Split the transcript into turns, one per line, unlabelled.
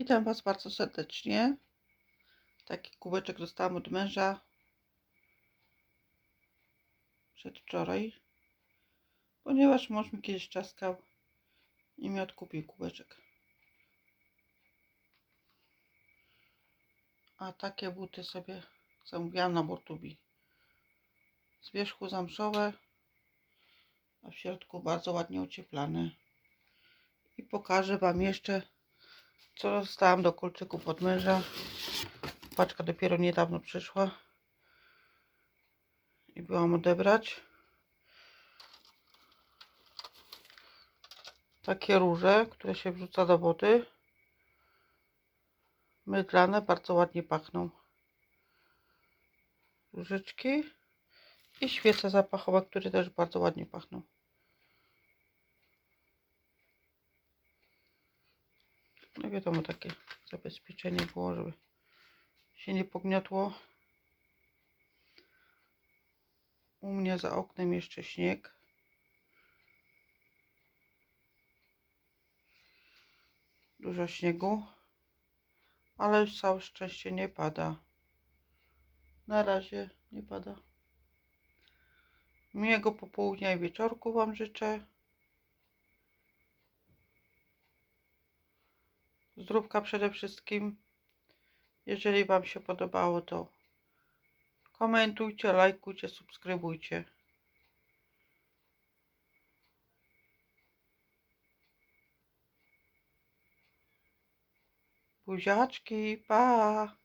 Witam Was bardzo serdecznie. Taki kubeczek dostałam od męża przedwczoraj, ponieważ mąż mi kiedyś czaskał i mi odkupił kubeczek. A takie buty sobie zamówiłam na Bortubi. Z wierzchu zamszowe, a w środku bardzo ładnie ocieplane. I pokażę Wam jeszcze co dostałam do kolczyków od męża. Paczka dopiero niedawno przyszła. I byłam odebrać. Takie róże, które się wrzuca do wody. Mydlane, bardzo ładnie pachną. Różyczki. I świece zapachowe, które też bardzo ładnie pachną. No wiadomo, takie zabezpieczenie było, żeby się nie pogniotło. U mnie za oknem jeszcze śnieg. Dużo śniegu, ale już całe szczęście nie pada. Na razie nie pada. Miłego popołudnia i wieczorku Wam życzę. Zdrówka przede wszystkim. Jeżeli Wam się podobało, to komentujcie, lajkujcie, subskrybujcie. Buziaczki, pa!